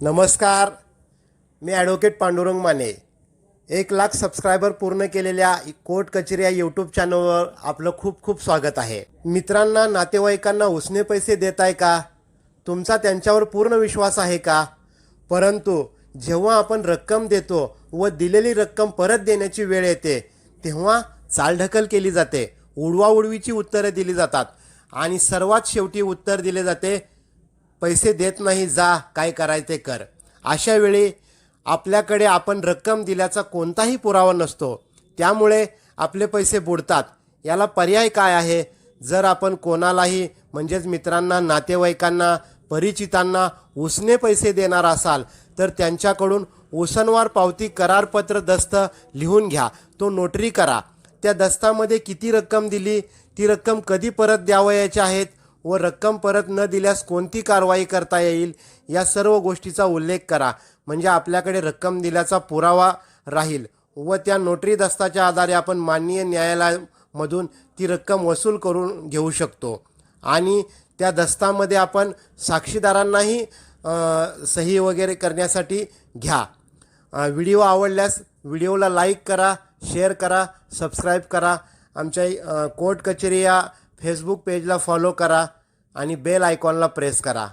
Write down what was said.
नमस्कार. मी ॲडव्होकेट पांडुरंग माने. एक लाख सबस्क्रायबर पूर्ण केलेल्या कोर्ट कचेरी या यूट्यूब चॅनलवर आपलं खूप खूप स्वागत आहे. मित्रांना नातेवाईकांना उसने पैसे देत आहे का? तुमचा त्यांच्यावर पूर्ण विश्वास आहे का? परंतु जेव्हा आपण रक्कम देतो व दिलेली रक्कम परत देण्याची वेळ येते तेव्हा चालढकल केली जाते. उडवाउडवीची उत्तरं दिली जातात. आणि सर्वात शेवटी उत्तर दिले जाते पैसे देत नाही जा काय करायचे कर. अशा वेळी आपल्याकडे आपण रक्कम दिल्याचा कोणताही पुरावा नसतो. त्यामुळे आपले पैसे बुडतात. याला पर्याय काय आहे? जर आपण कोणालाही म्हणजेच मित्रांना नातेवाईकांना परिचितांना उसने पैसे देणार असाल तर त्यांच्याकडून उसनवार पावती करारपत्र दस्त लिहून घ्या. तो नोटरी करा. त्या दस्तामध्ये किती रक्कम दिली ती रक्कम कधी परत द्यावयाच्या आहेत? व रक्कम परत न दिल्यास कोणती कारवाई करता येईल या सर्व गोष्टीचा उल्लेख करा. म्हणजे आपल्याकडे रक्कम दिल्याचा पुरावा राहील व त्या नोटरी दस्ताच्या आधारे आपण माननीय न्यायालयामधून ती रक्कम वसूल करून घेऊ शकतो. आणि त्या दस्तामध्ये आपण साक्षीदारांनाही सही वगैरे करण्यासाठी घ्या. व्हिडिओ आवडल्यास व्हिडिओला लाईक करा शेअर करा सबस्क्राईब करा. आमच्या कोर्ट कचेरी या फेसबुक पेजला फॉलो करा आणि बेल आयकॉनला प्रेस करा.